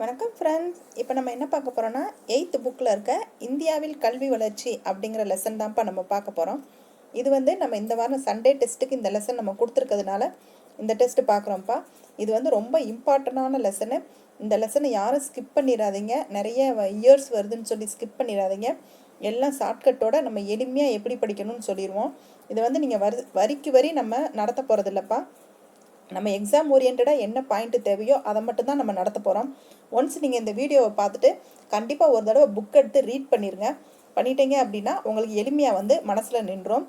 வணக்கம் ஃப்ரெண்ட்ஸ் இப்போ நம்ம என்ன பார்க்க போகிறோன்னா எயித்து புக்கில் இருக்க இந்தியாவில் கல்வி வளர்ச்சி அப்படிங்கிற லெசன் தான்ப்பா நம்ம பார்க்க போகிறோம் இது வந்து நம்ம இந்த வாரம் சண்டே டெஸ்ட்டுக்கு இந்த லெசன் நம்ம கொடுத்துருக்கிறதுனால இந்த டெஸ்ட்டு பார்க்குறோம்ப்பா. இது வந்து ரொம்ப இம்பார்ட்டண்டான லெசனு இந்த லெசனை யாரும் ஸ்கிப் பண்ணிடாதீங்க. நிறைய இயர்ஸ் வருதுன்னு சொல்லி ஸ்கிப் பண்ணிடாதீங்க. எல்லாம் ஷார்ட்கட்டோட நம்ம எளிமையாக எப்படி படிக்கணும்னு சொல்லிடுவோம். இதை வந்து நீங்கள் வரி வரிக்கு வரி நம்ம நடத்த போகிறதில்லப்பா நம்ம எக்ஸாம் ஓரியன்டாக என்ன பாயிண்ட் தேவையோ அதை மட்டும் தான் நம்ம நடத்த போகிறோம் ஒன்ஸ் நீங்கள் இந்த வீடியோவை பார்த்துட்டு கண்டிப்பாக ஒரு தடவை புக் எடுத்து ரீட் பண்ணிடுங்க பண்ணிட்டீங்க அப்படின்னா உங்களுக்கு எளிமையாக வந்து மனசில் நின்றோம்.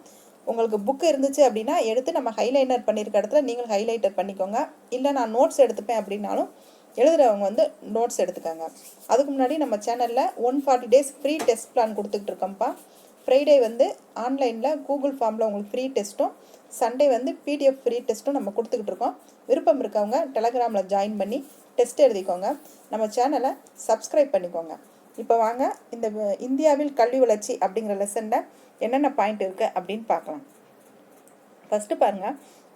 உங்களுக்கு புக் இருந்துச்சு அப்படின்னா எடுத்து நம்ம ஹைலைனர் பண்ணியிருக்க இடத்துல நீங்கள் ஹைலைட்டர் பண்ணிக்கோங்க. இல்லை நான் நோட்ஸ் எடுத்துப்பேன் அப்படின்னாலும் எழுதுகிறவங்க வந்து நோட்ஸ் எடுத்துக்கோங்க. அதுக்கு முன்னாடி நம்ம சேனலில் one forty days free test plan கொடுத்துக்கிட்டு இருக்கோம்ப்பா. ஃப்ரைடே வந்து ஆன்லைனில் கூகுள் ஃபார்மில் உங்களுக்கு ஃப்ரீ டெஸ்ட்டும் சண்டே வந்து பிடிஎஃப் ஃப்ரீ டெஸ்ட்டும் நம்ம கொடுத்துக்கிட்டு இருக்கோம். விருப்பம் இருக்கவங்க டெலகிராமில் ஜாயின் பண்ணி டெஸ்ட் எழுதிக்கோங்க. நம்ம சேனலை சப்ஸ்கிரைப் பண்ணிக்கோங்க. இப்போ வாங்க இந்த இந்தியாவில் கல்வி வளர்ச்சி அப்படிங்கிற லெசனில் என்னென்ன பாயிண்ட் இருக்குது அப்படின்னு பார்க்கலாம். ஃபஸ்ட்டு பாருங்க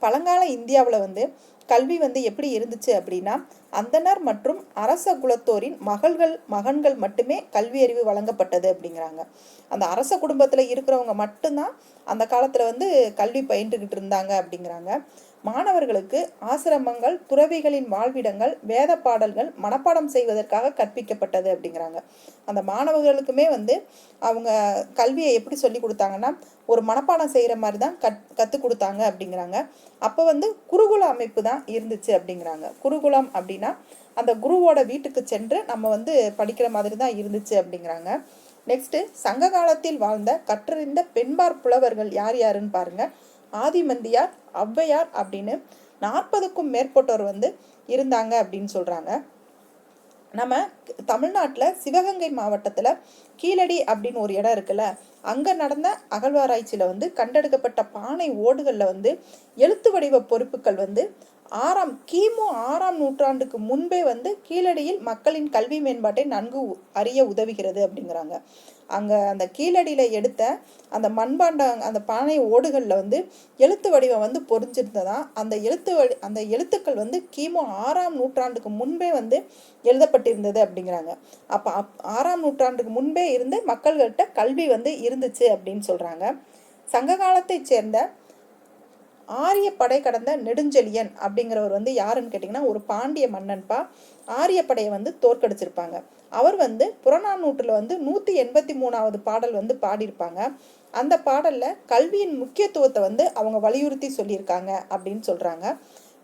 பழங்கால இந்தியாவில் வந்து கல்வி வந்து எப்படி இருந்துச்சு அப்படின்னா அந்தனர் மற்றும் அரச குலத்தோரின் மகள்கள் மகன்கள் மட்டுமே கல்வி அறிவு வழங்கப்பட்டது அப்படிங்கிறாங்க. அந்த அரச குடும்பத்தில் இருக்கிறவங்க மட்டும்தான் அந்த காலத்தில் வந்து கல்வி பயின்றுக்கிட்டு இருந்தாங்க அப்படிங்கிறாங்க. மாணவர்களுக்கு ஆசிரமங்கள் துறவிகளின் வாழ்விடங்கள் வேத பாடல்கள் மனப்பாடம் செய்வதற்காக கற்பிக்கப்பட்டது அப்படிங்கிறாங்க. அந்த மாணவர்களுக்குமே வந்து அவங்க கல்வியை எப்படி சொல்லி கொடுத்தாங்கன்னா ஒரு மனப்பாடம் செய்கிற மாதிரி தான் கத் கற்றுக் கொடுத்தாங்க அப்படிங்கிறாங்க. அப்போ வந்து குருகுல அமைப்பு தான் இருந்துச்சு அப்படிங்கிறாங்க. குருகுலம் அப்படின்னா அந்த குருவோட வீட்டுக்கு சென்று நம்ம வந்து படிக்கிற மாதிரி தான் இருந்துச்சு அப்படிங்கிறாங்க. நெக்ஸ்ட்டு சங்க காலத்தில் வாழ்ந்த கற்றறிந்த பெண்பார் புலவர்கள் யார் யாருன்னு பாருங்க. ஆதிமந்தியார் ஔவையார் அப்படின்னு நாற்பதுக்கும் மேற்பட்டோர் வந்து இருந்தாங்க அப்படின்னு சொல்கிறாங்க நம்ம தமிழ்நாட்டில் சிவகங்கை மாவட்டத்தில் கீழடி அப்படின்னு ஒரு இடம் இருக்குல்ல அங்கே நடந்த அகழ்வாராய்ச்சியில் வந்து கண்டெடுக்கப்பட்ட பானை ஓடுகளில் வந்து எழுத்து வடிவ பொறுப்புகள் வந்து ஆறாம் கிமு ஆறாம் நூற்றாண்டுக்கு முன்பே வந்து கீழடியில் மக்களின் கல்வி மேம்பாட்டை நன்கு உ- அறிய உதவுகிறது அப்படிங்கிறாங்க. அங்கே அந்த கீழடியில் எடுத்த அந்த மண்பாண்ட அந்த பானை ஓடுகளில் வந்து எழுத்து வடிவம் வந்து பொறிஞ்சிருந்ததா? அந்த எழுத்து வடி அந்த எழுத்துக்கள் வந்து கிமு ஆறாம் நூற்றாண்டுக்கு முன்பே வந்து எழுதப்பட்டிருந்தது அப்படிங்கிறாங்க. அப்போ அப் ஆறாம் நூற்றாண்டுக்கு முன்பே இருந்து மக்கள்கிட்ட கல்வி வந்து இருந்துச்சு அப்படின்னு சொல்கிறாங்க சங்க காலத்தைச் சேர்ந்த ஆரிய படை கடந்த நெடுஞ்செழியன் அப்படிங்கிறவர் வந்து யாருன்னு கேட்டிங்கன்னா ஒரு பாண்டிய மன்னன்ப்பா ஆரிய படையை வந்து தோற்கடிச்சிருப்பாங்க. அவர் வந்து புறநானூற்றில் வந்து நூற்றி எண்பத்தி மூணாவது பாடல் வந்து பாடியிருப்பாங்க. அந்த பாடலில் கல்வியின் முக்கியத்துவத்தை வந்து அவங்க வலியுறுத்தி சொல்லியிருக்காங்க அப்படின்னு சொல்கிறாங்க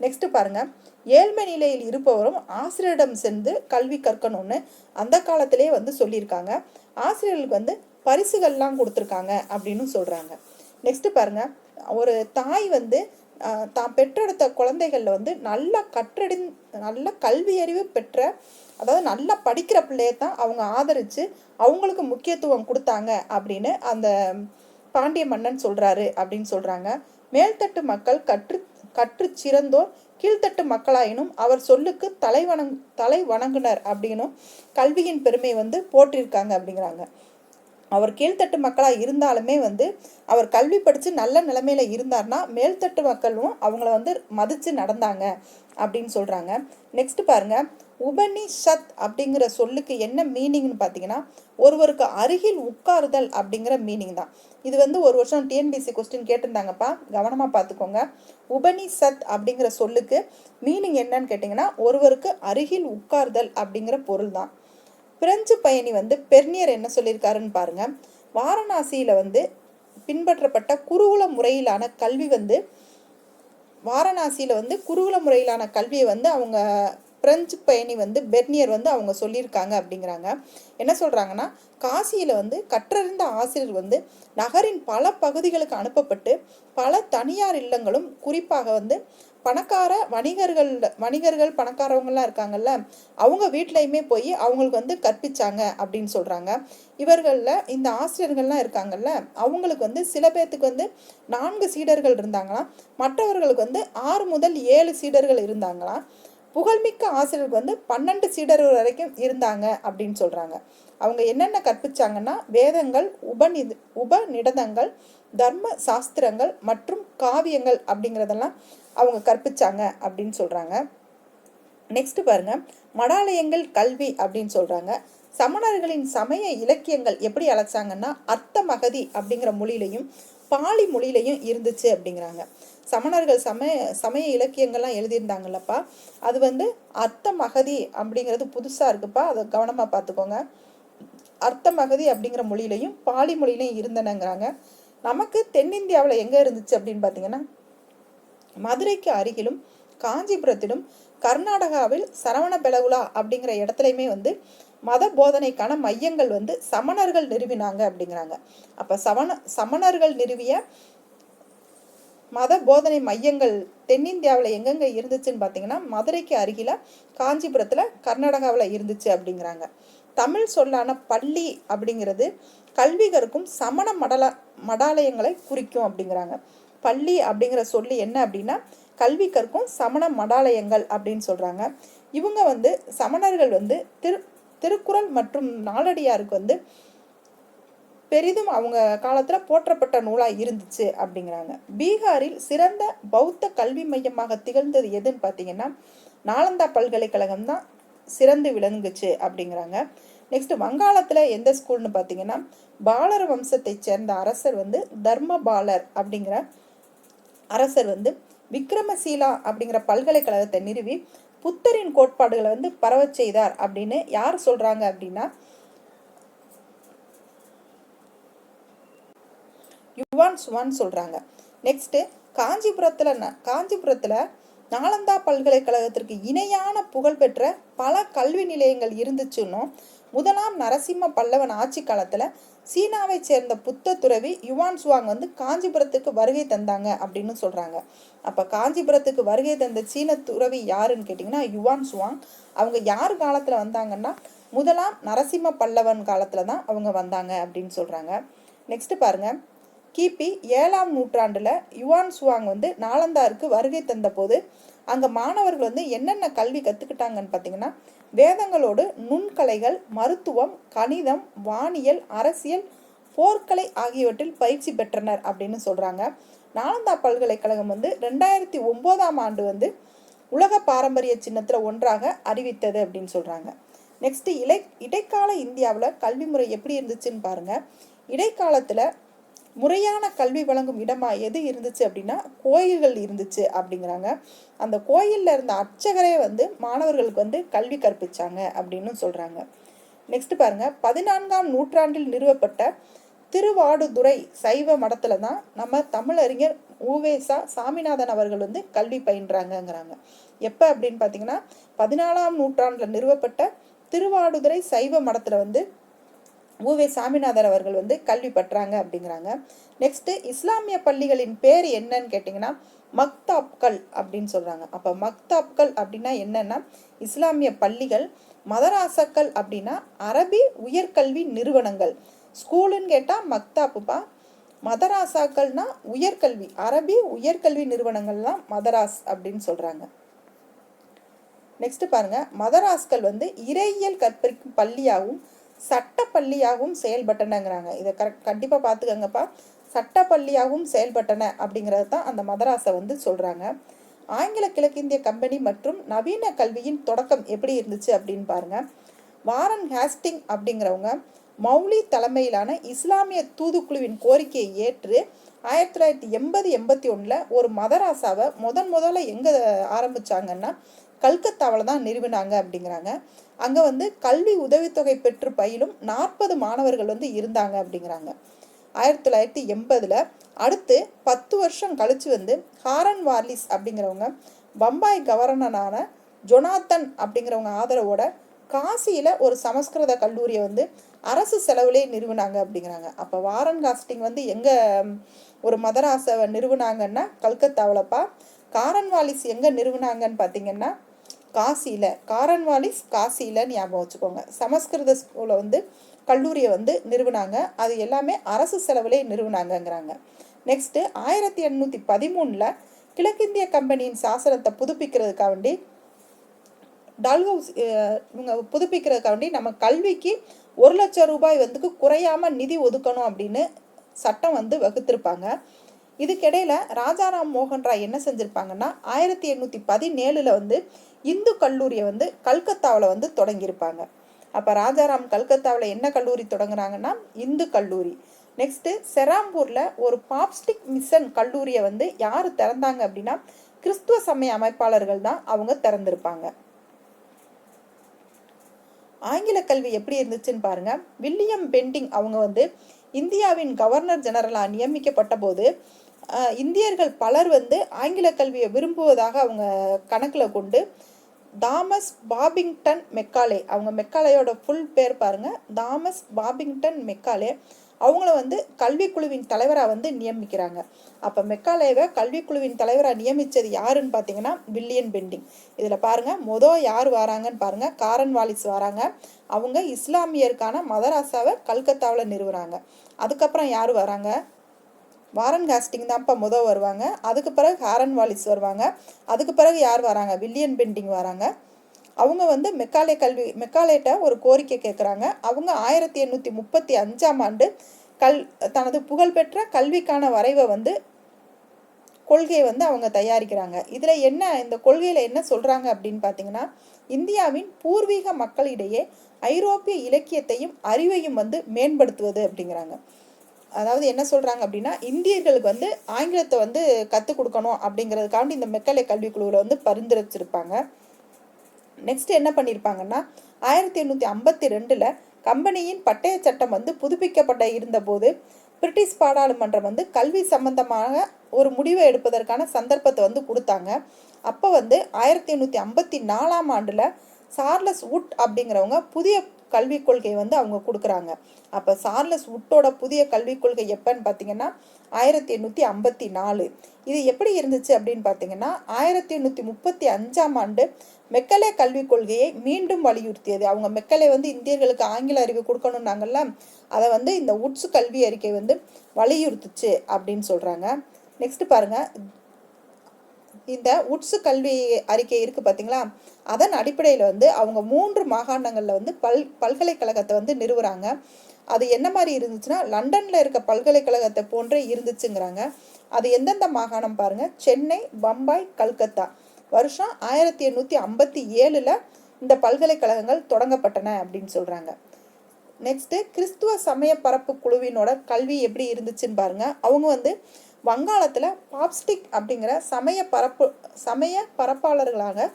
நெக்ஸ்ட்டு பாருங்க. ஏழ்மை நிலையில் இருப்பவரும் ஆசிரியரிடம் சென்று கல்வி கற்கணும்னு அந்த காலத்திலே வந்து சொல்லியிருக்காங்க. ஆசிரியர்களுக்கு வந்து பரிசுகள்லாம் கொடுத்துருக்காங்க அப்படின்னு சொல்கிறாங்க நெக்ஸ்ட்டு பாருங்கள் ஒரு தாய் வந்து தான் பெற்றெடுத்த குழந்தைகளில் வந்து நல்ல கற்றடி நல்ல கல்வி அறிவு பெற்ற அதாவது நல்லா படிக்கிற பிள்ளைய தான் அவங்க ஆதரித்து அவங்களுக்கு முக்கியத்துவம் கொடுத்தாங்க அப்படின்னு அந்த பாண்டிய மன்னன் சொல்கிறாரு அப்படின்னு சொல்கிறாங்க மேல்தட்டு மக்கள் கற்று கற்று சிறந்தோர் கீழ்த்தட்டு மக்களாயினும் அவர் சொல்லுக்கு தலை வணங் தலை வணங்குனர் அப்படின்னும் கல்வியின் பெருமை வந்து போற்றிருக்காங்க அப்படிங்கிறாங்க. அவர் கீழ்த்தட்டு மக்களாக இருந்தாலுமே வந்து அவர் கல்வி படித்து நல்ல நிலைமையில் இருந்தார்னா மேல்தட்டு மக்களும் அவங்கள வந்து மதித்து நடந்தாங்க அப்படின்னு சொல்கிறாங்க நெக்ஸ்ட் பாருங்க. உபனிஷத் அப்படிங்கிற சொல்லுக்கு என்ன மீனிங்னு பார்த்தீங்கன்னா ஒருவருக்கு அருகில் உட்காருதல் அப்படிங்கிற மீனிங் தான். இது வந்து ஒரு வருஷம் டிஎன்பிசி கொஸ்டின் கேட்டிருந்தாங்கப்பா. கவனமாக பார்த்துக்கோங்க உபனிஷத் அப்படிங்கிற சொல்லுக்கு மீனிங் என்னன்னு கேட்டிங்கன்னா ஒருவருக்கு அருகில் உட்காருதல் அப்படிங்கிற பொருள் தான். பிரெஞ்சு பயணி வந்து பெர்னியர் என்ன சொல்லியிருக்காருன்னு பாருங்க. வாரணாசியில் வந்து பின்பற்றப்பட்ட குருகுல முறையிலான கல்வி வந்து வாரணாசியில் வந்து குருகுல முறையிலான கல்வியை வந்து அவங்க பிரெஞ்சு பயணி வந்து பெர்னியர் வந்து அவங்க சொல்லியிருக்காங்க அப்படிங்கிறாங்க. என்ன சொல்கிறாங்கன்னா காசியில் வந்து கற்றறிந்த ஆசிரியர் வந்து நகரின் பல பகுதிகளுக்கு அனுப்பப்பட்டு பல தனியார் இல்லங்களும் குறிப்பாக வந்து பணக்கார வணிகர்கள் வணிகர்கள் பணக்காரவங்களாம் இருக்காங்கல்ல அவங்க வீட்லையுமே போய் அவங்களுக்கு வந்து கற்பிச்சாங்க அப்படின்னு சொல்கிறாங்க இவர்களில் இந்த ஆசிரியர்கள்லாம் இருக்காங்கல்ல அவங்களுக்கு வந்து சில பேர்த்துக்கு வந்து நான்கு சீடர்கள் இருந்தாங்களாம். மற்றவர்களுக்கு வந்து ஆறு முதல் ஏழு சீடர்கள் இருந்தாங்களாம். புகழ்மிக்க ஆசிரியருக்கு வந்து பன்னெண்டு சீடர்கள் வரைக்கும் இருந்தாங்க அப்படின்னு சொல்கிறாங்க அவங்க என்னென்ன கற்பிச்சாங்கன்னா வேதங்கள் உபநித உபநிடதங்கள் தர்ம சாஸ்திரங்கள் மற்றும் காவியங்கள் அப்படிங்கிறதெல்லாம் அவங்க கற்பிச்சாங்க அப்படின்னு சொல்கிறாங்க நெக்ஸ்ட் பாருங்க. மடாலயங்கள் கல்வி அப்படின்னு சொல்கிறாங்க சமணர்களின் சமய இலக்கியங்கள் எப்படி அழைச்சாங்கன்னா அர்த்த மகதி அப்படிங்கிற மொழியிலையும் பாலி மொழியிலையும் இருந்துச்சு அப்படிங்கிறாங்க. சமணர்கள் சமய சமய இலக்கியங்கள்லாம் எழுதியிருந்தாங்கல்லப்பா. அது வந்து அர்த்த மகதி அப்படிங்கிறது புதுசாக இருக்குப்பா. அதை கவனமாக பார்த்துக்கோங்க. அர்த்த மகதி அப்படிங்கிற மொழியிலையும் பாலி மொழியிலையும் இருந்தனங்கிறாங்க. நமக்கு தென்னிந்தியாவில் எங்கே இருந்துச்சு அப்படின்னு பார்த்தீங்கன்னா மதுரைக்கு அருகிலும் காஞ்சிபுரத்திலும் கர்நாடகாவில் சரவண பெலகுலா அப்படிங்கிற இடத்துலையுமே வந்து மத போதனைக்கான மையங்கள் வந்து சமணர்கள் நிறுவினாங்க அப்படிங்கிறாங்க. அப்போ சமண சமணர்கள் நிறுவிய மத போதனை மையங்கள் தென்னிந்தியாவில் எங்கெங்கே இருந்துச்சுன்னு பார்த்தீங்கன்னா மதுரைக்கு அருகில் காஞ்சிபுரத்தில் கர்நாடகாவில் இருந்துச்சு அப்படிங்கிறாங்க. தமிழ் சொல்லான பள்ளி அப்படிங்கிறது கல்வி கற்கும் சமண மடல மடாலயங்களை குறிக்கும் அப்படிங்கிறாங்க. பள்ளி அப்படிங்கிற சொல்லி என்ன அப்படின்னா கல்வி கற்கும் சமண மடாலயங்கள் அப்படின்னு சொல்கிறாங்க இவங்க வந்து சமணர்கள் வந்து திரு திருக்குறள் மற்றும் நாலடியாருக்கு வந்து பெரிதும் அவங்க காலத்தில் போற்றப்பட்ட நூலாக இருந்துச்சு அப்படிங்கிறாங்க. பீகாரில் சிறந்த பௌத்த கல்வி மையமாக திகழ்ந்தது எதுன்னு பார்த்தீங்கன்னா நாலந்தா பல்கலைக்கழகம் தான் சிறந்து விளங்குச்சு அப்படிங்கிறாங்க. நெக்ஸ்ட் வங்காளத்தில் எந்த ஸ்கூல்னு பார்த்தீங்கன்னா பாலர் வம்சத்தைச் சேர்ந்த அரசர் வந்து தர்மபாலர் அப்படிங்கிற அரசர் வந்து விக்ரமசீலா அப்படிங்கிற பல்கலைக்கழகத்தை நிறுவி புத்தரின் கோட்பாடுகளை வந்து பரவச் செய்தார் அப்படின்னு யார் சொல்றாங்க அப்படின்னா யுவான் சுவான் சொல்றாங்க. நெக்ஸ்ட் காஞ்சிபுரத்துல காஞ்சிபுரத்துல நாலந்தா பல்கலைக்கழகத்திற்கு இணையான புகழ்பெற்ற பல கல்வி நிலையங்கள் இருந்துச்சுன்னும் முதலாம் நரசிம்ம பல்லவன் ஆட்சி காலத்தில் சீனாவை சேர்ந்த புத்த துறவி யுவான் சுவாங் வந்து காஞ்சிபுரத்துக்கு வருகை தந்தாங்க அப்படின்னு சொல்கிறாங்க அப்போ காஞ்சிபுரத்துக்கு வருகை தந்த சீன துறவி யாருன்னு கேட்டிங்கன்னா யுவான் சுவாங். அவங்க யார் காலத்தில் வந்தாங்கன்னா முதலாம் நரசிம்ம பல்லவன் காலத்தில் தான் அவங்க வந்தாங்க அப்படின்னு சொல்கிறாங்க நெக்ஸ்ட்டு பாருங்கள் கிபி ஏழாம் நூற்றாண்டில் யுவான் சுவாங் வந்து நாலந்தாருக்கு வருகை தந்தபோது அங்கே மாணவர்கள் வந்து என்னென்ன கல்வி கற்றுக்கிட்டாங்கன்னு பார்த்தீங்கன்னா வேதங்களோடு நுண்கலைகள் மருத்துவம் கணிதம் வானியல் அரசியல் போர்க்கலை ஆகியவற்றில் பயிற்சி பெற்றனர் அப்படின்னு சொல்கிறாங்க நாலந்தா பல்கலைக்கழகம் வந்து ரெண்டாயிரத்தி ஒம்போதாம் ஆண்டு வந்து உலக பாரம்பரிய சின்னத்தில் ஒன்றாக அறிவித்தது அப்படின்னு சொல்கிறாங்க நெக்ஸ்ட்டு இலை இடைக்கால இந்தியாவில் கல்வி முறை எப்படி இருந்துச்சுன்னு பாருங்கள் இடைக்காலத்தில் முறையான கல்வி வழங்கும் இடமா எது இருந்துச்சு அப்படின்னா கோயில்கள் இருந்துச்சு அப்படிங்கிறாங்க. அந்த கோயிலில் இருந்த அர்ச்சகரே வந்து மாணவர்களுக்கு வந்து கல்வி கற்பிச்சாங்க அப்படின்னு சொல்கிறாங்க நெக்ஸ்ட் பாருங்க. பதினான்காம் நூற்றாண்டில் நிறுவப்பட்ட திருவாடுதுறை சைவ மடத்தில் தான் நம்ம தமிழறிஞர் ஊவேசா சாமிநாதன் அவர்கள் வந்து கல்வி பயின்றாங்கங்கிறாங்க. எப்போ அப்படின்னு பார்த்தீங்கன்னா பதினாலாம் நூற்றாண்டில் நிறுவப்பட்ட திருவாடுதுறை சைவ மடத்தில் வந்து ஊவே சாமிநாதர் அவர்கள் வந்து கல்வி பற்றாங்க அப்படிங்கிறாங்க. நெக்ஸ்ட்டு இஸ்லாமிய பள்ளிகளின் பேர் என்னன்னு கேட்டிங்கன்னா மக்தாப்கள் அப்படின்னு சொல்கிறாங்க அப்போ மக்தாப்கள் அப்படின்னா என்னென்னா இஸ்லாமிய பள்ளிகள் மதராசக்கள் அப்படின்னா அரபி உயர்கல்வி நிறுவனங்கள். ஸ்கூலுன்னு கேட்டால் மக்தாப்புப்பா. மதராசாக்கள்னா உயர்கல்வி அரபி உயர்கல்வி நிறுவனங்கள்லாம் மதராஸ் அப்படின்னு சொல்கிறாங்க நெக்ஸ்ட் பாருங்க. மதராஸ்கள் வந்து இறையியல் கற்பிக்கும் பள்ளியாகவும் சட்ட சட்டப்பள்ளியாகவும் செயல்பட்டனங்கிறாங்க. இதை கரெக்ட் கண்டிப்பாக பார்த்துக்கங்கப்பா சட்டப்பள்ளியாகவும் செயல்பட்டன அப்படிங்கிறது தான் அந்த மதராசை வந்து சொல்கிறாங்க ஆங்கில கிழக்கிந்திய கம்பெனி மற்றும் நவீன கல்வியின் தொடக்கம் எப்படி இருந்துச்சு அப்படின்னு பாருங்க. வாரன் ஹேஸ்டிங் அப்படிங்கிறவங்க மௌலி தலைமையிலான இஸ்லாமிய தூதுக்குழுவின் கோரிக்கையை ஏற்று ஆயிரத்தி தொள்ளாயிரத்தி எண்பது எண்பத்தி ஒன்றில் ஒரு மதராசாவை முதன் முதல்ல எங்கே ஆரம்பிச்சாங்கன்னா கல்கத்தாவில் தான் நிறுவினாங்க அப்படிங்கிறாங்க. அங்கே வந்து கல்வி உதவித்தொகை பெற்று பயிலும் நாற்பது மாணவர்கள் வந்து இருந்தாங்க அப்படிங்கிறாங்க. ஆயிரத்தி தொள்ளாயிரத்தி எண்பதில் அடுத்து பத்து வருஷம் கழித்து வந்து ஹாரன் வார்லிஸ் அப்படிங்கிறவங்க பம்பாய் கவர்னரான ஜொனாத்தன் அப்படிங்கிறவங்க ஆதரவோட காசியில் ஒரு சமஸ்கிருத கல்லூரியை வந்து அரசு செலவுலே நிறுவினாங்க அப்படிங்கிறாங்க. அப்போ வாரன் காஸ்டிங் வந்து எங்கே ஒரு மதராசை நிறுவினாங்கன்னா கல்கத்தாவிலப்பா காரன்வாலிஸ் எங்கே நிறுவினாங்கன்னு பார்த்தீங்கன்னா காசியில் காரன்வாலிஸ் காசியில் ஞாபகம் வச்சுக்கோங்க. சமஸ்கிருத ஸ்கூலை வந்து கல்லூரியை வந்து நிறுவினாங்க. அது எல்லாமே அரசு செலவிலே நிறுவினாங்கங்கிறாங்க. நெக்ஸ்ட்டு ஆயிரத்தி எண்ணூற்றி பதிமூணில் கிழக்கிந்திய கம்பெனியின் சாசனத்தை புதுப்பிக்கிறதுக்காக வேண்டி டால்ஹவுஸ் இவங்க புதுப்பிக்கிறதுக்காக வேண்டி நம்ம கல்விக்கு ஒரு லட்சம் ரூபாய் வந்து குறையாமல் நிதி ஒதுக்கணும் அப்படின்னு சட்டம் வந்து வகுத்திருப்பாங்க. இதுக்கிடையில் ராஜாராம் மோகன் ராய் என்ன செஞ்சுருப்பாங்கன்னா ஆயிரத்தி எண்ணூற்றி பதினேழில் வந்து இந்து கல்லூரியை வந்து கல்கத்தாவில் வந்து தொடங்கியிருப்பாங்க. அப்போ ராஜாராம் கல்கத்தாவில் என்ன கல்லூரி தொடங்குறாங்கன்னா இந்து கல்லூரி. நெக்ஸ்ட்டு செராம்பூரில் ஒரு பாப்ஸ்டிக் மிஷன் கல்லூரியை வந்து யார் திறந்தாங்க அப்படின்னா கிறிஸ்துவ சமய அமைப்பாளர்கள் தான் அவங்க திறந்திருப்பாங்க. ஆங்கில கல்வி எப்படி இருந்துச்சுன்னு பாருங்க. வில்லியம் பெண்டிங் அவங்க வந்து இந்தியாவின் கவர்னர் ஜெனரலாக நியமிக்கப்பட்ட போது இந்தியர்கள் பலர் வந்து ஆங்கில கல்வியை விரும்புவதாக அவங்க கணக்கில் கொண்டு தாமஸ் பாபிங்டன் மெக்காலே அவங்க மெக்காலேயோட ஃபுல் பேர் பாருங்க. தாமஸ் பாபிங்டன் மெக்காலே அவங்கள வந்து கல்விக்குழுவின் தலைவராக வந்து நியமிக்கிறாங்க. அப்போ மெக்காலேவை கல்விக்குழுவின் தலைவராக நியமித்தது யாருன்னு பார்த்தீங்கன்னா வில்லியன் பெண்டிங். இதில் பாருங்கள் மொதல் யார் வராங்கன்னு பாருங்கள் காரன் வாலிஸ் வராங்க. அவங்க இஸ்லாமியருக்கான மதராசாவை கல்கத்தாவில் நிறுவுறாங்க. அதுக்கப்புறம் யார் வராங்க? வாரன் காஸ்டிங் தான்ப்பா முதல் வருவாங்க. அதுக்கு பிறகு ஹாரன் வாலிஸ் வருவாங்க. அதுக்கு பிறகு யார் வராங்க? வில்லியன் பெண்டிங் வராங்க. அவங்க வந்து மெக்காலே கல்வி மெக்காலேட்ட ஒரு கோரிக்கை கேட்குறாங்க அவங்க ஆயிரத்தி எண்ணூற்றி முப்பத்தி அஞ்சாம் ஆண்டு கல் தனது புகழ்பெற்ற கல்விக்கான வரைவை வந்து கொள்கையை வந்து அவங்க தயாரிக்கிறாங்க. இதில் என்ன இந்த கொள்கையில் என்ன சொல்கிறாங்க அப்படின்னு பார்த்தீங்கன்னா இந்தியாவின் பூர்வீக மக்களிடையே ஐரோப்பிய இலக்கியத்தையும் அறிவையும் வந்து மேம்படுத்துவது அப்படிங்கிறாங்க. அதாவது என்ன சொல்கிறாங்க அப்படின்னா இந்தியர்களுக்கு வந்து ஆங்கிலத்தை வந்து கற்றுக் கொடுக்கணும் அப்படிங்கிறதுக்காண்டி இந்த மெக்கலை கல்விக்குழுவில் வந்து பரிந்துரைச்சிருப்பாங்க நெக்ஸ்ட் என்ன பண்ணியிருப்பாங்கன்னா ஆயிரத்தி எண்ணூற்றி ஐம்பத்தி ரெண்டில் கம்பெனியின் பட்டய சட்டம் வந்து புதுப்பிக்கப்பட்ட இருந்தபோது பிரிட்டிஷ் பாராளுமன்றம் வந்து கல்வி சம்பந்தமாக ஒரு முடிவை எடுப்பதற்கான சந்தர்ப்பத்தை வந்து கொடுத்தாங்க. அப்போ வந்து ஆயிரத்தி எண்ணூற்றி ஐம்பத்தி நாலாம் ஆண்டில் சார்லஸ் உட் அப்படிங்கிறவங்க புதிய கல்விக் கொள்கையை வந்து அவங்க கொடுக்குறாங்க. அப்போ சார்லஸ் உட்டோட புதிய கல்விக் கொள்கை எப்போன்னு பார்த்தீங்கன்னா ஆயிரத்தி எண்ணூற்றி ஐம்பத்தி நாலு. இது எப்படி இருந்துச்சு அப்படின்னு பார்த்தீங்கன்னா ஆயிரத்தி எண்ணூற்றி முப்பத்தி அஞ்சாம் ஆண்டு மெக்கலே கல்விக் கொள்கையை மீண்டும் வலியுறுத்தியது. அவங்க மெக்கலே வந்து இந்தியர்களுக்கு ஆங்கில அறிவு கொடுக்கணுன்னாங்கல்ல அதை வந்து இந்த உட்ஸ் கல்வி அறிக்கை வந்து வலியுறுத்துச்சு அப்படின்னு சொல்கிறாங்க நெக்ஸ்ட் பாருங்கள் இந்த உட்ஸு கல்வி அறிக்கை இருக்குது பார்த்தீங்களா அதன் அடிப்படையில் வந்து அவங்க மூன்று மாகாணங்களில் வந்து பல் பல்கலைக்கழகத்தை வந்து நிறுவுறாங்க. அது என்ன மாதிரி இருந்துச்சுன்னா லண்டனில் இருக்க பல்கலைக்கழகத்தை போன்றே இருந்துச்சுங்கிறாங்க. அது எந்தெந்த மாகாணம் பாருங்கள் சென்னை பம்பாய் கல்கத்தா. வருஷம் ஆயிரத்தி எண்ணூற்றி ஐம்பத்தி ஏழில் இந்த பல்கலைக்கழகங்கள் தொடங்கப்பட்டன அப்படின்னு சொல்கிறாங்க நெக்ஸ்ட்டு கிறிஸ்துவ சமய பரப்பு குழுவினோட கல்வி எப்படி இருந்துச்சுன்னு பாருங்கள் அவங்க வந்து வங்காளத்தில் பாப்ஸ்டிக் அப்படிங்கிற சமய பரப்பு சமய பரப்பாளர்களாக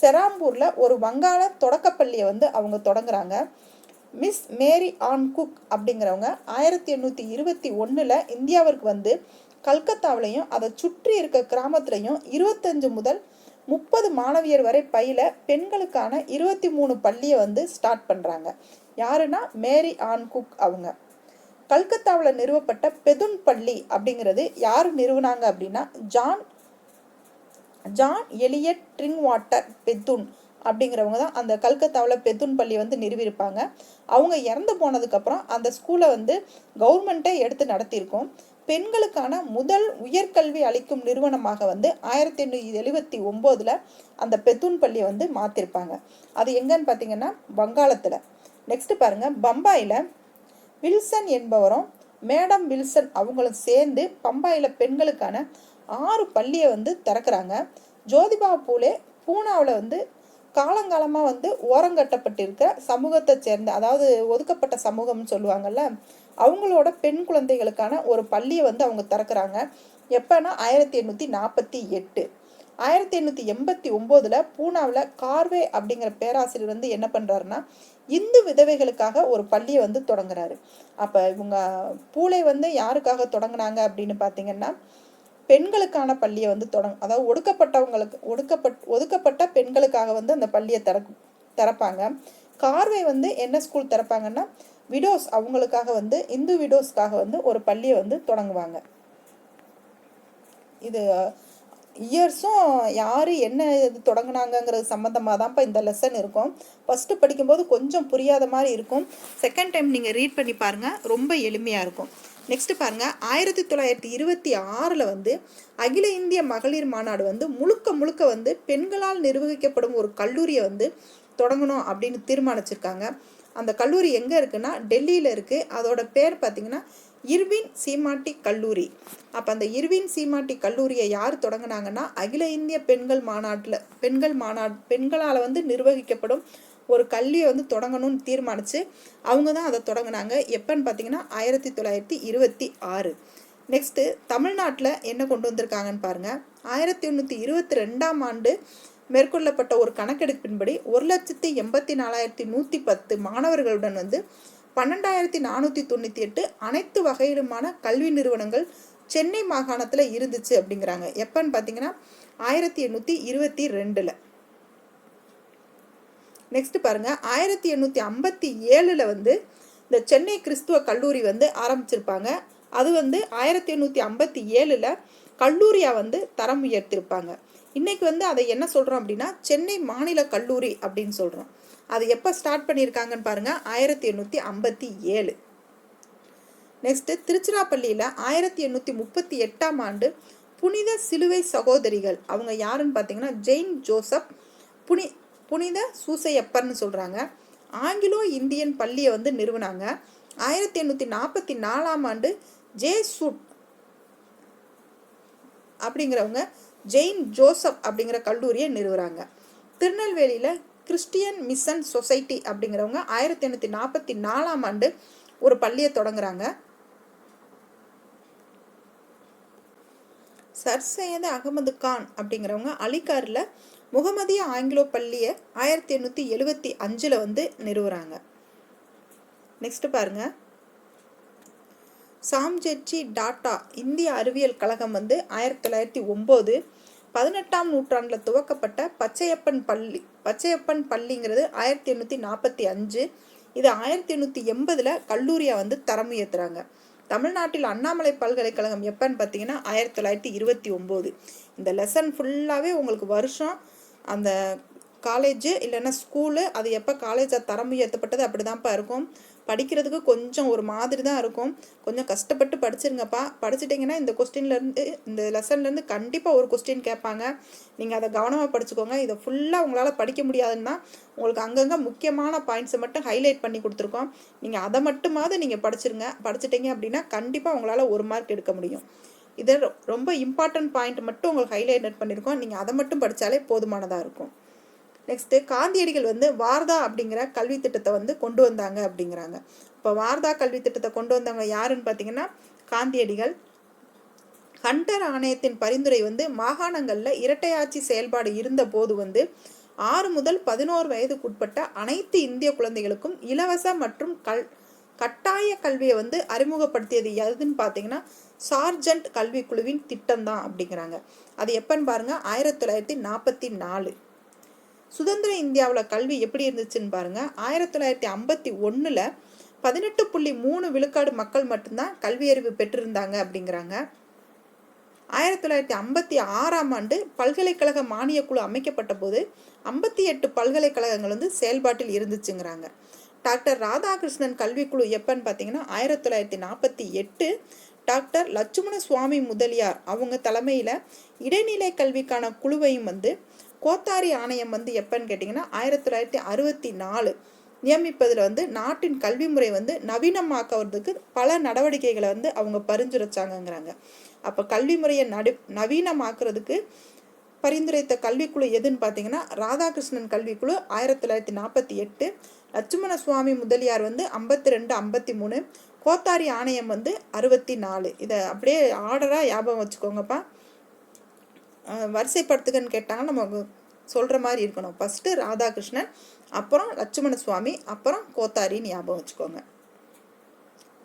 செராம்பூரில் ஒரு வங்காள தொடக்கப்பள்ளியை வந்து அவங்க தொடங்குறாங்க. மிஸ் மேரி ஆன் குக் அப்படிங்கிறவங்க ஆயிரத்தி எண்ணூற்றி இருபத்தி ஒன்றில் இந்தியாவிற்கு வந்து கல்கத்தாவிலையும் அதை சுற்றி இருக்க கிராமத்துலையும் இருபத்தஞ்சு முதல் முப்பது மாணவியர் வரை பயில பெண்களுக்கான இருபத்தி மூணு பள்ளியை வந்து ஸ்டார்ட் பண்ணுறாங்க யாருன்னா மேரி ஆன் குக் அவங்க. கல்கத்தாவில் நிறுவப்பட்ட பெதுன் பள்ளி அப்படிங்கிறது யார் நிறுவனாங்க அப்படின்னா John John Elliot Drinkwater Bethune அப்படிங்கிறவங்க தான் அந்த கல்கத்தாவில் பெத்துன் பள்ளி வந்து நிறுவியிருப்பாங்க. அவங்க இறந்து போனதுக்கப்புறம் அந்த ஸ்கூலை வந்து கவர்மெண்ட்டே எடுத்து நடத்தியிருக்கோம். பெண்களுக்கான முதல் உயர்கல்வி அளிக்கும் நிறுவனமாக வந்து ஆயிரத்தி எண்ணூற்றி எழுபத்தி ஒம்போதில் அந்த பெத்துன் பள்ளியை வந்து மாற்றிருப்பாங்க அது எங்கன்னு பார்த்தீங்கன்னா வங்காளத்தில். நெக்ஸ்ட் பாருங்கள் பம்பாயில் வில்சன் என்பவரும் மேடம் வில்சன் அவங்களும் சேர்ந்து பம்பாயில் பெண்களுக்கான ஆறு பள்ளியை வந்து திறக்கிறாங்க. ஜோதிபா பூலே பூனாவில் வந்து காலங்காலமாக வந்து ஓரங்கட்டப்பட்டிருக்க சமூகத்தை சேர்ந்த அதாவது ஒதுக்கப்பட்ட சமூகம்னு சொல்லுவாங்கல்ல அவங்களோட பெண் குழந்தைகளுக்கான ஒரு பள்ளியை வந்து அவங்க திறக்கிறாங்க. எப்போனா ஆயிரத்தி எண்ணூற்றி நாற்பத்தி எட்டு. ஆயிரத்தி எண்ணூற்றி எண்பத்தி ஒம்போதில் பூனாவில் கார்வே அப்படிங்கிற பேராசிரியர் வந்து என்ன பண்ணுறாருன்னா இந்து விதவைகளுக்காக ஒரு பள்ளியை வந்து தொடங்குறாரு. அப்போ இவங்க பூளை வந்து யாருக்காக தொடங்கினாங்க அப்படின்னு பார்த்தீங்கன்னா பெண்களுக்கான பள்ளியை வந்து தொடங் அதாவது ஒடுக்கப்பட்டவங்களுக்கு ஒடுக்கப்பட் ஒதுக்கப்பட்ட பெண்களுக்காக வந்து அந்த பள்ளியை திற திறப்பாங்க. கார்வை வந்து என்ன ஸ்கூல் திறப்பாங்கன்னா விடோஸ் அவங்களுக்காக வந்து இந்து விடோஸ்க்காக வந்து ஒரு பள்ளியை வந்து தொடங்குவாங்க. இது இயர்ஸும் யார் என்ன இது தொடங்கினாங்கங்கிறது சம்மந்தமாக தான்ப்பா இந்த லெசன் இருக்கும். ஃபஸ்ட்டு படிக்கும்போது கொஞ்சம் புரியாத மாதிரி இருக்கும். செகண்ட் டைம் நீங்கள் ரீட் பண்ணி பாருங்கள் ரொம்ப எளிமையாக இருக்கும். நெக்ஸ்ட் பாருங்கள் ஆயிரத்தி தொள்ளாயிரத்தி இருபத்தி ஆறில் வந்து அகில இந்திய மகளிர் மாநாடு வந்து முழுக்க முழுக்க வந்து பெண்களால் நிர்வகிக்கப்படும் ஒரு கல்லூரியை வந்து தொடங்கணும் அப்படின்னு தீர்மானிச்சிருக்காங்க. அந்த கல்லூரி எங்கே இருக்குன்னா டெல்லியில் இருக்குது அதோட பேர் பார்த்திங்கன்னா இர்வின் சீமாட்டி கல்லூரி. அப்போ அந்த இர்வின் சீமாட்டி கல்லூரியை யார் தொடங்கினாங்கன்னா அகில இந்திய பெண்கள் மாநாட்டில் பெண்கள் மாநாட் பெண்களால் வந்து நிர்வகிக்கப்படும் ஒரு கல்வியை வந்து தொடங்கணும்னு தீர்மானித்து அவங்க தான் அதை தொடங்கினாங்க. எப்போன்னு பார்த்தீங்கன்னா ஆயிரத்தி தொள்ளாயிரத்தி இருபத்தி ஆறு. நெக்ஸ்ட்டு தமிழ்நாட்டில் என்ன கொண்டு வந்திருக்காங்கன்னு பாருங்கள் ஆயிரத்தி எண்ணூற்றி இருபத்தி ரெண்டாம் ஆண்டு மேற்கொள்ளப்பட்ட ஒரு கணக்கெடுப்பின்படி ஒரு லட்சத்தி எண்பத்தி நாலாயிரத்தி நூற்றி பத்து மாணவர்களுடன் வந்து பன்னெண்டாயிரத்தி நானூற்றி தொண்ணூற்றி எட்டு அனைத்து வகையிலுமான கல்வி நிறுவனங்கள் சென்னை மாகாணத்தில் இருந்துச்சு அப்படிங்கிறாங்க. எப்போன்னு பார்த்தீங்கன்னா ஆயிரத்தி எண்ணூற்றி இருபத்தி ரெண்டில். நெக்ஸ்ட் பாருங்கள் ஆயிரத்தி எண்ணூற்றி ஐம்பத்தி ஏழில் வந்து இந்த சென்னை கிறிஸ்துவ கல்லூரி வந்து ஆரம்பிச்சிருப்பாங்க. அது வந்து ஆயிரத்தி எண்ணூற்றி ஐம்பத்தி ஏழில் கல்லூரியாக வந்து தரம் உயர்த்திருப்பாங்க. இன்றைக்கி வந்து அதை என்ன சொல்கிறோம் அப்படின்னா சென்னை மாநில கல்லூரி அப்படின்னு சொல்கிறோம் அது எப்போ ஸ்டார்ட் பண்ணியிருக்காங்கன்னு பாருங்கள் ஆயிரத்தி எண்ணூற்றி ஐம்பத்தி ஏழு. நெக்ஸ்ட்டு திருச்சிராப்பள்ளியில் ஆயிரத்தி எண்ணூற்றி முப்பத்தி எட்டாம் ஆண்டு புனித சிலுவை சகோதரிகள். அவங்க யாருன்னு பார்த்தீங்கன்னா ஜெயின் ஜோசப் புனி புனித சூசையப்பர்னு சொல்கிறாங்க ஆங்கிலோ இந்தியன் பள்ளியை வந்து நிறுவனாங்க. ஆயிரத்தி எண்ணூற்றி நாற்பத்தி நாலாம் ஆண்டு ஜே சுட் அப்படிங்கிறவங்க ஜெயின் ஜோசப் அப்படிங்கிற கல்லூரியை நிறுவுறாங்க. திருநெல்வேலியில் கிறிஸ்டியன் மிஷன் சொசைட்டி அப்படிங்கிறவங்க ஆயிரத்தி எண்ணூற்றி நாற்பத்தி நாலாம் ஆண்டு ஒரு பள்ளியை தொடங்குறாங்க. சர் சையது அகமது கான் அப்படிங்கிறவங்க அலிகாரில் முகமதிய ஆங்கிலோ பள்ளியை ஆயிரத்தி எண்ணூற்றி எழுபத்தி அஞ்சில் வந்து நிறுவுறாங்க. நெக்ஸ்ட் பாருங்க. சாம்ஜெட்ஜி டாட்டா இந்திய அறிவியல் கழகம் வந்து ஆயிரத்தி தொள்ளாயிரத்தி ஒம்பது பதினெட்டாம் நூற்றாண்டில் துவக்கப்பட்ட பச்சையப்பன் பள்ளி. பச்சையப்பன் பள்ளிங்கிறது ஆயிரத்தி எண்ணூற்றி நாற்பத்தி அஞ்சு. இது ஆயிரத்தி எண்ணூற்றி எண்பதில் கல்லூரியாக வந்து தரம் உயர்த்துறாங்க. தமிழ்நாட்டில் அண்ணாமலை பல்கலைக்கழகம் எப்போன்னு பார்த்தீங்கன்னா ஆயிரத்தி தொள்ளாயிரத்தி இருபத்தி ஒம்பது. இந்த லெசன் ஃபுல்லாகவே உங்களுக்கு வருஷம் அந்த காலேஜு இல்லைன்னா ஸ்கூலு அது எப்போ காலேஜாக தரம் உயர்த்தப்பட்டது அப்படி தான்ப்பா இருக்கும். படிக்கிறதுக்கு கொஞ்சம் ஒரு மாதிரி தான் இருக்கும். கொஞ்சம் கஷ்டப்பட்டு படிச்சிருங்கப்பா. படிச்சிட்டிங்கன்னா இந்த கொஸ்டின்லேருந்து இந்த லெசன்லேருந்து கண்டிப்பாக ஒரு கொஸ்டின் கேட்பாங்க. நீங்கள் அதை கவனமாக படிச்சுக்கோங்க. இதை ஃபுல்லாக உங்களால் படிக்க முடியாதுன்னா உங்களுக்கு அங்கங்கே முக்கியமான பாயிண்ட்ஸை மட்டும் ஹைலைட் பண்ணி கொடுத்துருக்கோம். நீங்கள் அதை மட்டுமாவது நீங்கள் படிச்சிருங்க. படிச்சிட்டிங்க அப்படின்னா கண்டிப்பாக உங்களால் ஒரு மார்க் எடுக்க முடியும். இதை ரொம்ப இம்பார்ட்டன்ட் பாயிண்ட் மட்டும் உங்களுக்கு ஹைலைட் பண்ணியிருக்கோம் நீங்கள் அதை மட்டும் படித்தாலே போதுமானதாக இருக்கும். நெக்ஸ்ட்டு காந்தியடிகள் வந்து வார்தா அப்படிங்கிற கல்வி திட்டத்தை வந்து கொண்டு வந்தாங்க அப்படிங்கிறாங்க. இப்போ வார்தா கல்வி திட்டத்தை கொண்டு வந்தவங்க யாருன்னு பார்த்தீங்கன்னா காந்தியடிகள். ஹண்டர் ஆணையத்தின் பரிந்துரை வந்து மாகாணங்களில் இரட்டையாட்சி செயல்பாடு இருந்த போது வந்து ஆறு முதல் பதினோரு வயதுக்குட்பட்ட அனைத்து இந்திய குழந்தைகளுக்கும் இலவச மற்றும் கல் கட்டாய கல்வியை வந்து அறிமுகப்படுத்தியது எதுன்னு பார்த்தீங்கன்னா சார்ஜென்ட் கல்விக்குழுவின் திட்டம் தான் அப்படிங்கிறாங்க. அது எப்பன்னு பாருங்கள் ஆயிரத்தி தொள்ளாயிரத்தி நாற்பத்தி நாலு. சுதந்திர இந்தியாவில் கல்வி எப்படி இருந்துச்சுன்னு பாருங்கள் ஆயிரத்தி தொள்ளாயிரத்தி ஐம்பத்தி ஒன்றில் பதினெட்டு புள்ளி மூணு விழுக்காடு மக்கள் மட்டும்தான் கல்வியறிவு பெற்றிருந்தாங்க அப்படிங்கிறாங்க. ஆயிரத்தி தொள்ளாயிரத்தி ஐம்பத்தி ஆறாம் ஆண்டு பல்கலைக்கழக மானியக்குழு அமைக்கப்பட்ட போது ஐம்பத்தி எட்டு பல்கலைக்கழகங்கள் வந்து செயல்பாட்டில் இருந்துச்சுங்கிறாங்க. டாக்டர் ராதாகிருஷ்ணன் கல்விக்குழு எப்பன்னு பார்த்தீங்கன்னா ஆயிரத்தி தொள்ளாயிரத்தி நாற்பத்தி எட்டு டாக்டர் லட்சுமண சுவாமி முதலியார் அவங்க தலைமையில் இடைநிலை கல்விக்கான குழுவையும் வந்து கோத்தாரி ஆணையம் வந்து எப்போன்னு கேட்டிங்கன்னா ஆயிரத்தி தொள்ளாயிரத்தி அறுபத்தி நாலு நியமிப்பதில் வந்து நாட்டின் கல்வி முறை வந்து நவீனமாக்குறதுக்கு பல நடவடிக்கைகளை வந்து அவங்க பரிந்துரைச்சாங்கங்கிறாங்க. அப்போ கல்வி முறையை நடு நவீனமாக்குறதுக்கு பரிந்துரைத்த கல்விக்குழு எதுன்னு பார்த்தீங்கன்னா ராதாகிருஷ்ணன் கல்விக்குழு ஆயிரத்தி தொள்ளாயிரத்தி நாற்பத்தி எட்டு லட்சுமண சுவாமி முதலியார் வந்து ஐம்பத்தி ரெண்டு ஐம்பத்தி மூணு கோத்தாரி ஆணையம் வந்து அறுபத்தி நாலு. இதை அப்படியே ஆர்டராக ஞாபகம் வச்சுக்கோங்கப்பா. வரிசைப்படுத்துகன்னு கேட்டாங்கன்னா நம்ம சொல்கிற மாதிரி இருக்கணும். ஃபஸ்ட்டு ராதாகிருஷ்ணன் அப்புறம் லட்சுமண சுவாமி அப்புறம் கோத்தாரின்னு ஞாபகம் வச்சுக்கோங்க.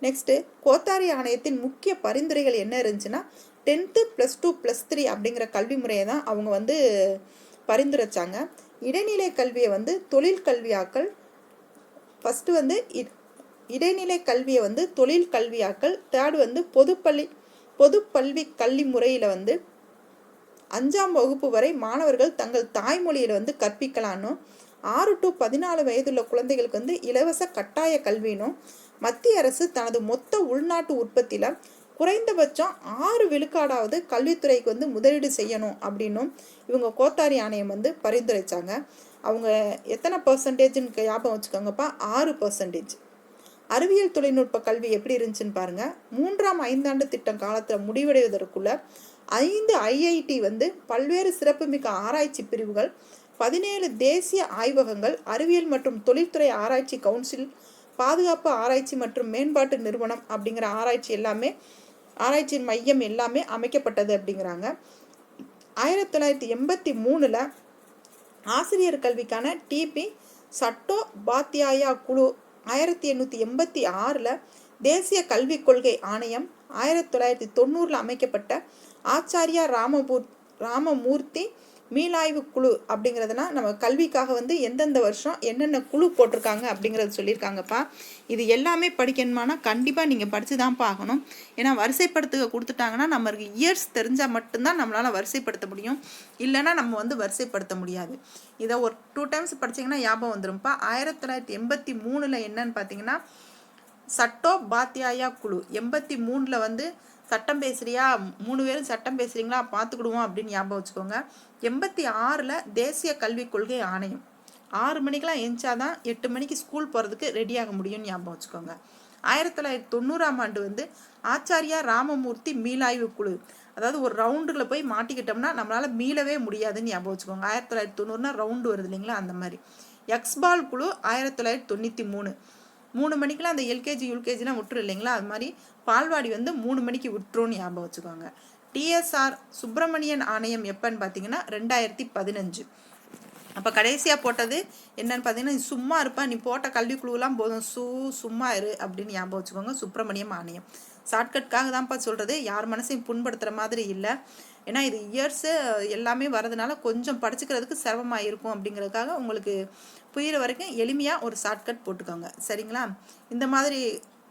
நெக்ஸ்ட்டு கோத்தாரி ஆணையத்தின் முக்கிய பரிந்துரைகள் என்ன இருந்துச்சுன்னா tenth plus two plus three அப்படிங்கிற கல்வி முறையை தான் அவங்க வந்து பரிந்துரைச்சாங்க. இடைநிலை கல்வியை வந்து தொழில் கல்வியாக்கள் ஃபஸ்ட்டு வந்து இடைநிலை கல்வியை வந்து தொழில் கல்வியாக்கள் தேர்டு வந்து பொதுப்பள்ளி பொதுப்பல்வி கல்வி முறையில் வந்து அஞ்சாம் வகுப்பு வரை மாணவர்கள் தங்கள் தாய்மொழியில் வந்து கற்பிக்கலான்னு ஆறு டு பதினாலு வயதுள்ள குழந்தைகளுக்கு வந்து இலவச கட்டாய கல்வினும் மத்திய அரசு தனது மொத்த உள்நாட்டு உற்பத்தியில் குறைந்தபட்சம் ஆறு விழுக்காடாவது கல்வித்துறைக்கு வந்து முதலீடு செய்யணும் அப்படின்னும் இவங்க கோத்தாரி ஆணையம் வந்து பரிந்துரைச்சாங்க. அவங்க எத்தனை பர்சன்டேஜ்னு ஞாபகம் வச்சுக்கோங்கப்பா ஆறு பர்சன்டேஜ் அறிவியல் தொழில்நுட்ப கல்வி எப்படி இருந்துச்சுன்னு பாருங்கள் மூன்றாம் ஐந்தாண்டு திட்டம் காலத்தில் முடிவடைவதற்குள்ள ஐந்து ஐஐடி வந்து பல்வேறு சிறப்புமிக்க ஆராய்ச்சி பிரிவுகள் பதினேழு தேசிய ஆய்வகங்கள் அறிவியல் மற்றும் தொழில்துறை ஆராய்ச்சி கவுன்சில் பாதுகாப்பு ஆராய்ச்சி மற்றும் மேம்பாட்டு நிறுவனம் அப்படிங்கிற ஆராய்ச்சி எல்லாமே ஆராய்ச்சியின் மையம் எல்லாமே அமைக்கப்பட்டது அப்படிங்கிறாங்க. ஆயிரத்தி தொள்ளாயிரத்தி எண்பத்தி மூணில் ஆசிரியர் கல்விக்கான டிபி சட்டோ பாத்தியாயா குழு ஆயிரத்தி எண்ணூற்றி எண்பத்தி ஆறில் தேசிய கல்விக் கொள்கை ஆணையம் ஆயிரத்தி தொள்ளாயிரத்தி தொண்ணூறில் அமைக்கப்பட்ட ஆச்சாரியா ராமபூர் ராமமூர்த்தி மீளாய்வு குழு அப்படிங்கிறதுனா நம்ம கல்விக்காக வந்து எந்தெந்த வருஷம் என்னென்ன குழு போட்டிருக்காங்க அப்படிங்கிறது சொல்லியிருக்காங்கப்பா. இது எல்லாமே படிக்கணுமானா கண்டிப்பாக நீங்கள் படித்து தான் பார்க்கணும் ஏன்னா வரிசைப்படுத்த கொடுத்துட்டாங்கன்னா நம்மளுக்கு இயர்ஸ் தெரிஞ்சால் மட்டும்தான் நம்மளால் வரிசைப்படுத்த முடியும். இல்லைன்னா நம்ம வந்து வரிசைப்படுத்த முடியாது. இதை ஒரு டூ டைம்ஸ் படிச்சிங்கன்னா ஞாபகம் வந்துடும்ப்பா ஆயிரத்தி தொள்ளாயிரத்தி எண்பத்தி மூணில் என்னன்னு பார்த்தீங்கன்னா சட்டோ பாத்தியாயா குழு. எண்பத்தி மூணில் வந்து சட்டம் பேசுகிறியா மூணு பேரும் சட்டம் பேசுகிறீங்களா பார்த்துக்கிடுவோம் அப்படின்னு ஞாபகம் வச்சுக்கோங்க. எண்பத்தி ஆறில் தேசிய கல்விக் கொள்கை ஆணையம். ஆறு மணிக்கெலாம் எஞ்சாதான் எட்டு மணிக்கு ஸ்கூல் போகிறதுக்கு ரெடியாக முடியும்னு ஞாபகம் வச்சுக்கோங்க. ஆயிரத்தி தொள்ளாயிரத்தி தொண்ணூறாம் ஆண்டு வந்து ஆச்சாரியா ராமமூர்த்தி மீளாய்வு குழு அதாவது ஒரு ரவுண்டில் போய் மாட்டிக்கிட்டோம்னா நம்மளால் மீளவே முடியாதுன்னு ஞாபகம் வச்சுக்கோங்க. ஆயிரத்தி தொள்ளாயிரத்தி தொண்ணூறுனா ரவுண்டு வருது இல்லைங்களா? அந்த மாதிரி. எக்ஸ்பால் குழு ஆயிரத்தி தொள்ளாயிரத்தி தொண்ணூற்றி மூணு. மூணு மணிக்கெலாம் அந்த எல்கேஜி யூல்கேஜிலாம் விட்டுரு இல்லைங்களா? அது மாதிரி பால்வாடி வந்து மூணு மணிக்கு விட்டுருன்னு ஞாபகம் வச்சுக்கோங்க. டிஎஸ்ஆர் சுப்பிரமணியன் ஆணையம் எப்போன்னு பார்த்தீங்கன்னா ரெண்டாயிரத்தி பதினஞ்சு. அப்போ கடைசியாக போட்டது என்னன்னு பார்த்தீங்கன்னா நீ சும்மா இருப்பா நீ போட்ட கல்விக்குழுவெல்லாம் போதும். சூ சும்மா இரு அப்படின்னு ஞாபகம் வச்சுக்கோங்க சுப்பிரமணியம் ஆணையம். ஷார்ட்கட்காக தான்ப்பா சொல்கிறது யார் மனசையும் புண்படுத்துகிற மாதிரி இல்லை. ஏன்னா இது இயர்ஸு எல்லாமே வரதுனால கொஞ்சம் படிச்சுக்கிறதுக்கு சிரமமாக இருக்கும் அப்படிங்கிறதுக்காக உங்களுக்கு புரிகிற வரைக்கும் எளிமையாக ஒரு ஷார்ட்கட் போட்டுக்கோங்க. சரிங்களா? இந்த மாதிரி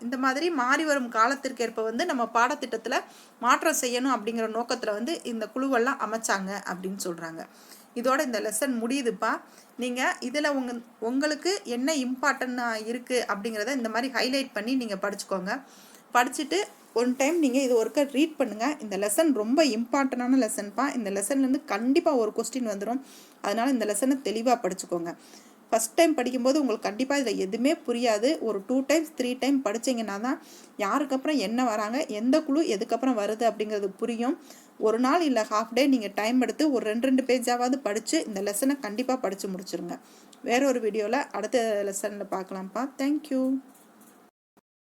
இந்த மாதிரி மாறி வரும் காலத்திற்கேற்ப வந்து நம்ம பாடத்திட்டத்தில் மாற்றம் செய்யணும் அப்படிங்கிற நோக்கத்தில் வந்து இந்த குழுவெல்லாம் அமைச்சாங்க அப்படின்னு சொல்கிறாங்க இதோட இந்த லெசன் முடியுதுப்பா. நீங்கள் இதில் உங்க உங்களுக்கு என்ன இம்பார்ட்டன்னாக இருக்குது அப்படிங்கிறத இந்த மாதிரி ஹைலைட் பண்ணி நீங்கள் படிச்சுக்கோங்க. படிச்சுட்டு ஒன் டைம் நீங்கள் இது ஒருக்க ரீட் பண்ணுங்கள் இந்த லெசன் ரொம்ப இம்பார்ட்டண்டான லெசன்ப்பா இந்த லெசன்லேருந்து கண்டிப்பாக ஒரு கொஸ்டின் வந்துடும் அதனால் இந்த லெசனை தெளிவாக படிச்சுக்கோங்க. ஃபஸ்ட் டைம் படிக்கும்போது உங்களுக்கு கண்டிப்பாக இதில் எதுவுமே புரியாது. ஒரு டூ டைம்ஸ் த்ரீ டைம் படித்தீங்கன்னா தான் யாருக்கப்புறம் என்ன வராங்க எந்த குழு எதுக்கப்புறம் வருது அப்படிங்கிறது புரியும். ஒரு நாள் இல்லை ஹாஃப் டே நீங்கள் டைம் எடுத்து ஒரு ரெண்டு ரெண்டு பேஜாவது படித்து இந்த லெசனை கண்டிப்பாக படித்து முடிச்சுருங்க. வேற ஒரு வீடியோவில் அடுத்த லெசனில் பார்க்கலாம்ப்பா. தேங்க்யூ